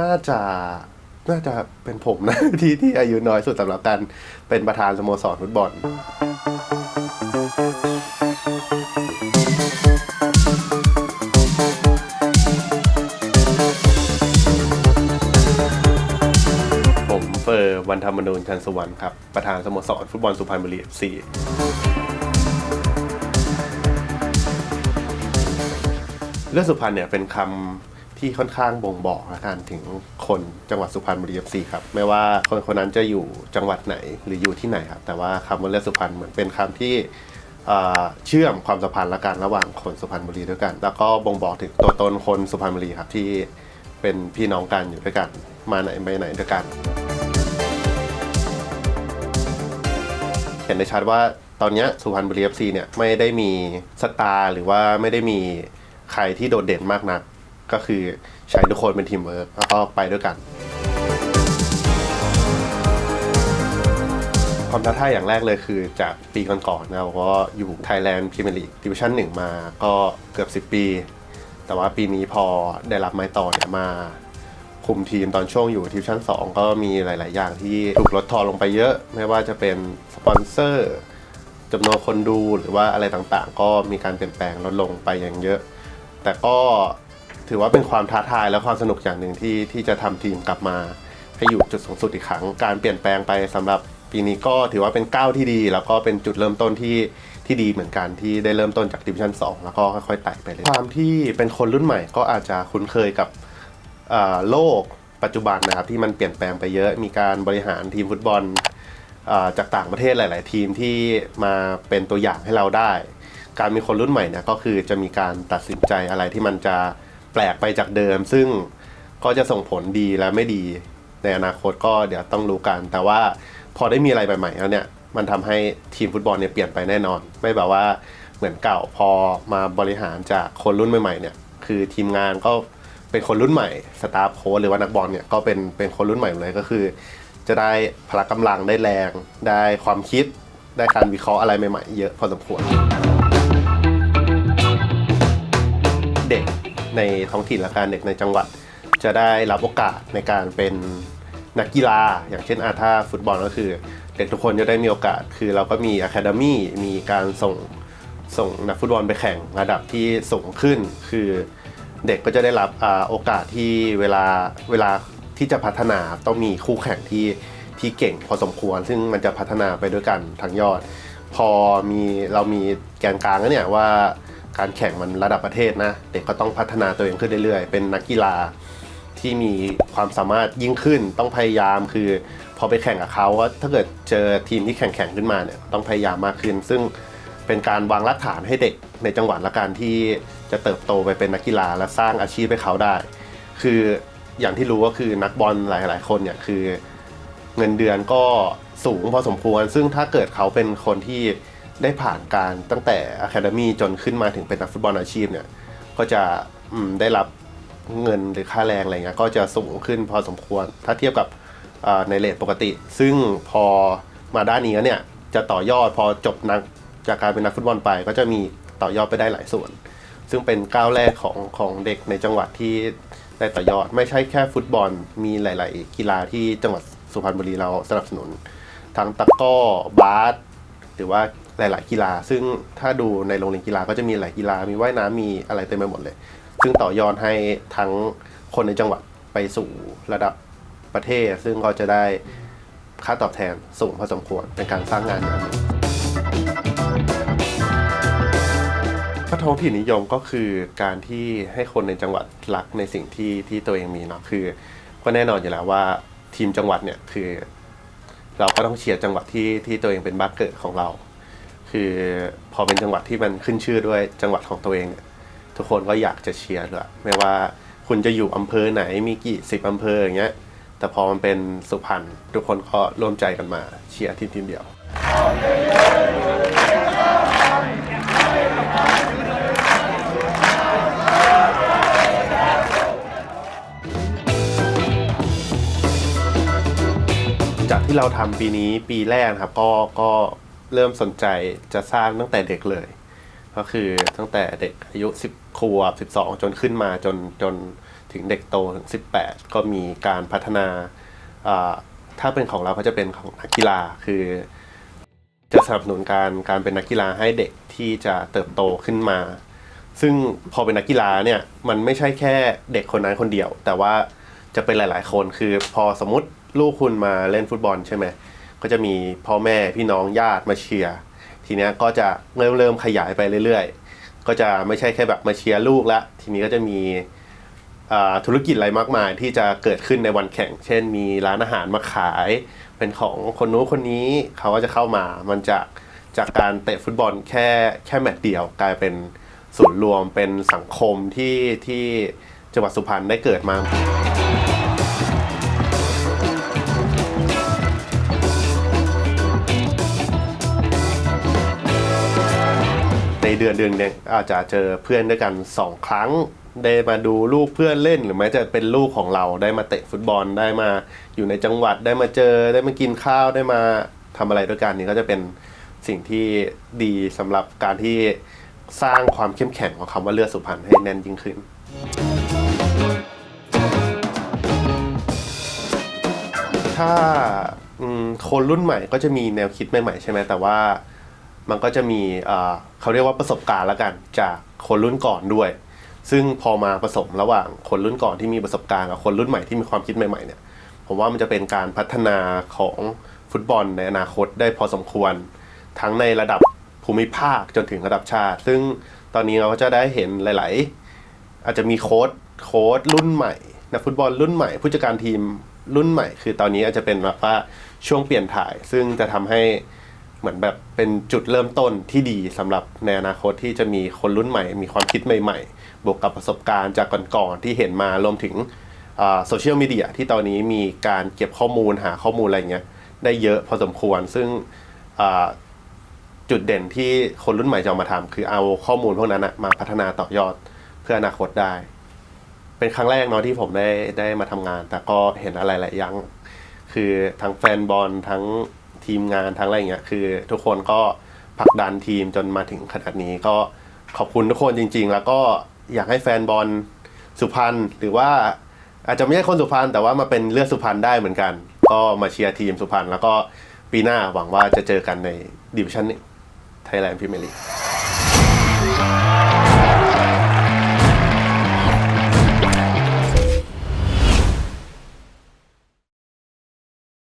น่าจะน่าจะเป็นผมนะที่ที่อายุน้อยสุดสำหรับการเป็นประธานสโมสรฟุตบอล ผมเฟอร์วันธรรมนูญชันสุวรรณครับ ประธานสโมสรฟุตบอลสุพรรณบุรีเอฟซีเรื่องสุพรรณเนี่ยเป็นคำ ที่ค่อนข้างบ่งบอกละกันถึงคนจังหวัดสุพรรณบุรีเอฟซีครับไม่ว่าคนคนนั้นจะอยู่จังหวัดไหนหรืออยู่ที่ไหนครับแต่ว่าคำว่าเลือกสุพรรณเหมือนเป็นคำที่เชื่อมความสัมพันธ์ละกันระหว่างคนสุพรรณบุรีด้วยกัน แล้วก็บ่งบอกถึงตัวตนคนสุพรรณบุรีครับที่เป็นพี่น้องกันอยู่ด้วยกัน มาไหนไปไหนด้วยกัน เห็นได้ชัดว่าตอนนี้สุพรรณบุรีเอฟซีเนี่ยไม่ได้มีสตาร์หรือว่าไม่ได้มีใครที่โดดเด่นมากนัก ก็คือใช้ทุกคนเป็นทีมเวิร์กแล้วก็ไปด้วยกันความท้าทายอย่างแรกเลยคือจากปีก่อนๆนะเราก็อยู่ Thailand Premier League Division 1มาก็เกือบ 10 ปี แต่ว่าปีนี้พอได้รับไม้ต่อเนี่ยมาคุมทีมตอนช่วงอยู่ทีมชั้น2 ก็มีหลาย ๆ อย่างที่ถูกลดทอนลงไปเยอะ ไม่ว่าจะเป็นสปอนเซอร์จำนวนคนดูหรือว่าอะไรต่างๆ ก็มีการเปลี่ยนแปลงลดลงไปอย่างเยอะ แต่ก็ ถือว่าเป็นความท้าทายและความสนุกอย่างหนึ่งที่ที่จะทำทีมกลับมา ให้อยู่จุดสูงสุดอีกครั้ง การเปลี่ยนแปลงไปสำหรับปีนี้ก็ถือว่าเป็นก้าวที่ดี แล้วก็เป็นจุดเริ่มต้นที่ที่ดีเหมือนกันที่ได้เริ่มต้นจากดิวิชั่น2แล้วก็ค่อยๆไต่ไปเลยความที่เป็นคนรุ่นใหม่ก็อาจจะคุ้นเคยกับอ่าโลกปัจจุบันนะครับที่มันเปลี่ยนแปลงไปเยอะมีการบริหารทีมฟุตบอลอ่าจากต่างประเทศหลาย ๆ ทีมที่มาเป็นตัวอย่างให้เราได้ การมีคนรุ่นใหม่เนี่ยก็คือจะมีการตัดสินใจอะไรที่มันจะ ปลกไปจากเดิม ซึ่งก็จะส่งผลดีและไม่ดีในอนาคตก็เดี๋ยวต้องรู้กัน แต่ว่าพอได้มีอะไรใหม่ๆแล้วเนี่ยมันทำให้ทีมฟุตบอลเนี่ยเปลี่ยนไปแน่นอน ไม่แบบว่าเหมือนเก่าพอมาบริหารจากคนรุ่นใหม่ๆเนี่ยคือทีมงานก็เป็นคนรุ่นใหม่สตาฟโค้ชหรือว่านักบอลเนี่ยก็เป็นเป็นคนรุ่นใหม่หมดเลยก็คือ จะได้พละกำลังได้แรง ได้ความคิด ได้การวิเคราะห์อะไรใหม่ๆ เยอะพอสมควร เด็ก ในท้องถิ่นและการเด็กในจังหวัด จะได้รับโอกาสในการเป็นนักกีฬา อย่างเช่นอาถ้าฟุตบอลก็คือ เด็กทุกคนจะได้มีโอกาส คือเราก็มีอะคาเดมี่มีการส่งส่งนักฟุตบอลไปแข่งระดับที่สูงขึ้น คือเด็กก็จะได้รับอโอกาสที่เวลาเวลาที่จะพัฒนาต้องมีคู่แข่งที่ที่เก่งพอสมควร ซึ่งมันจะพัฒนาไปด้วยกันทั้งยอด พอมีเรามีแกนกลางแล้วเนี่ยว่า การแข่งมันระดับประเทศนะ เด็กก็ต้องพัฒนาตัวเองขึ้นเรื่อยๆ เป็นนักกีฬาที่มีความสามารถยิ่งขึ้นต้องพยายามคือ พอไปแข่งกับเขาว่าถ้าเกิดเจอทีมที่แข่งแข่งขึ้นมาเนี่ยต้องพยายามมากขึ้น ซึ่งเป็นการวางรากฐานให้เด็กในจังหวัดละกันที่จะเติบโตไปเป็นนักกีฬาและสร้างอาชีพให้เขาได้ คืออย่างที่รู้ก็คือนักบอลหลาย ๆ คนเนี่ยคือเงินเดือนก็สูงพอสมควร ซึ่งถ้าเกิดเขาเป็นคนที่ ได้ผ่านการตั้งแต่อะคาเดมีจนขึ้นมาถึงเป็นนักฟุตบอลอาชีพเนี่ย ก็จะได้รับเงินหรือค่าแรงอะไรเงี้ยก็จะสูงขึ้นพอสมควร ถ้าเทียบกับในเลทปกติ ซึ่งพอมาด้านนี้เนี่ยจะต่อยอดพอจบนักจากการเป็นนักฟุตบอลไป ก็จะมีต่อยอดไปได้หลายส่วน ซึ่งเป็นก้าวแรกของของเด็กในจังหวัดที่ได้ต่อยอดไม่ใช่แค่ฟุตบอลมีหลาย ๆ กีฬาที่จังหวัดสุพรรณบุรีเราสนับสนุน ทั้งตะก้อบาสหรือว่า หลาย ๆ กีฬา ซึ่งถ้าดูในโรงเรียนกีฬาก็จะมีหลายกีฬามีว่ายน้ำมีอะไรเต็มไปหมดเลย ซึ่งต่อยอดให้ทั้งคนในจังหวัดไปสู่ระดับประเทศ ซึ่งก็จะได้ค่าตอบแทนสูงพอสมควรเป็นการสร้างงานอย่างหนึ่งถ้าท้องถิ่นนิยมก็คือการที่ให้คนในจังหวัดรักในสิ่งที่ที่ตัวเองมีเนาะคือ ก็แน่นอนอยู่แล้วว่าทีมจังหวัดเนี่ยคือ เราก็ต้องเชียร์จังหวัดที่ที่ตัวเองเป็นบ้านเกิดของเรา คือพอเป็นจังหวัดที่มันขึ้นชื่อด้วยจังหวัดของตัวเอง ทุกคนก็อยากจะเชียร์ด้วยไม่ว่าคุณจะอยู่อำเภอไหนมีกี่สิบอำเภออย่างเงี้ยแต่พอมันเป็นสุพรรณทุกคนก็ร่วมใจกันมาเชียร์ทีมทีมเดียว จากที่เราทำปีนี้ปีแรกครับก็ก็ เริ่มสนใจจะสร้างตั้งแต่เด็กเลย ก็คือตั้งแต่เด็กอายุ10ขวบ12จนขึ้นมาจนจนถึงเด็กโตถึง18ก็มีการพัฒนาอ่าถ้าเป็นของเราก็จะเป็นของนักกีฬาคือ จะสนับสนุนการการเป็นนักกีฬาให้เด็กที่จะเติบโตขึ้นมา ซึ่งพอเป็นนักกีฬาเนี่ยมันไม่ใช่แค่เด็กคนนั้นคนเดียว แต่ว่าจะเป็นหลาย ๆ คนคือพอสมมติลูกคุณมาเล่นฟุตบอลใช่ไหม ก็จะมีพ่อแม่พี่น้องญาติมาเชียร์ทีนี้ก็จะเริ่มเริ่มขยายไปเรื่อยๆ ก็จะไม่ใช่แค่แบบมาเชียร์ลูกละทีนี้ก็จะมีธุรกิจอะไรมากมายที่จะเกิดขึ้นในวันแข่ง เช่น มีร้านอาหารมาขาย เป็นของคนนู้นคนนี้เขาก็จะเข้ามา มันจะจากการเตะฟุตบอลแค่แค่แมตช์เดียว กลายเป็นศูนย์รวมเป็นสังคมที่ที่จังหวัดสุพรรณได้เกิดมา เดือนเดือนหนึงอาจจะเจอเพื่อนด้วยกันสองครั้ง ได้มาดูลูกเพื่อนเล่น หรือแม้จะเป็นลูกของเราได้มาเตะฟุตบอลได้มาอยู่ในจังหวัดได้มาเจอได้มากินข้าวได้มาทำอะไรด้วยกันนี่ก็จะเป็นสิ่งที่ดีสำหรับการที่สร้างความเข้มแข็งของคำว่าเลือดสุพรรณให้แน่นยิ่งขึ้นถ้าคนรุ่นใหม่ก็จะมีแนวคิดใหม่ๆใช่ไหมแต่ว่า มันก็จะมีเขาเรียกว่าประสบการณ์แล้วกันจากคนรุ่นก่อนด้วย ซึ่งพอมาผสมระหว่างคนรุ่นก่อนที่มีประสบการณ์กับคนรุ่นใหม่ที่มีความคิดใหม่ๆเนี่ยผมว่ามันจะเป็นการพัฒนาของฟุตบอลในอนาคตได้พอสมควร ทั้งในระดับภูมิภาคจนถึงระดับชาติ ซึ่งตอนนี้เราก็จะได้เห็นหลาย ๆ อาจจะมีโค้ดโค้ดรุ่นใหม่นักฟุตบอลรุ่นใหม่ผู้จัดการทีมรุ่นใหม่ คือตอนนี้อาจจะเป็นแบบว่าช่วงเปลี่ยนถ่าย ซึ่งจะทำให้ เหมือนแบบเป็นจุดเริ่มต้นที่ดีสำหรับในอนาคตที่จะมีคนรุ่นใหม่ มีความคิดใหม่ๆ บวกกับประสบการณ์จากก่อนๆที่เห็นมารวมถึงโซเชียลมีเดียที่ตอนนี้มีการเก็บข้อมูลหาข้อมูลอะไรเงี้ยได้เยอะพอสมควรซึ่งจุดเด่นที่คนรุ่นใหม่จะมาทำคือเอาข้อมูลพวกนั้นมาพัฒนาต่อยอดเพื่ออนาคตได้ เป็นครั้งแรกเนาะที่ผมได้ได้มาทำงาน แต่ก็เห็นอะไรหลายอย่าง คือทั้งแฟนบอลทั้ง ทีมงานทั้งอะไรเงี้ยคือ ทุกคนก็ผลักดันทีมจนมาถึงขนาดนี้ก็ขอบคุณทุกคนจริง ๆ แล้วก็อยากให้แฟนบอลสุพรรณหรือว่าอาจจะไม่ใช่คนสุพรรณแต่ว่ามาเป็นเลือดสุพรรณได้เหมือนกัน ก็มาเชียร์ทีมสุพรรณแล้วก็ปีหน้าหวังว่าจะเจอกันในดิวิชั่นไทยแลนด์พรีเมียร์ลีก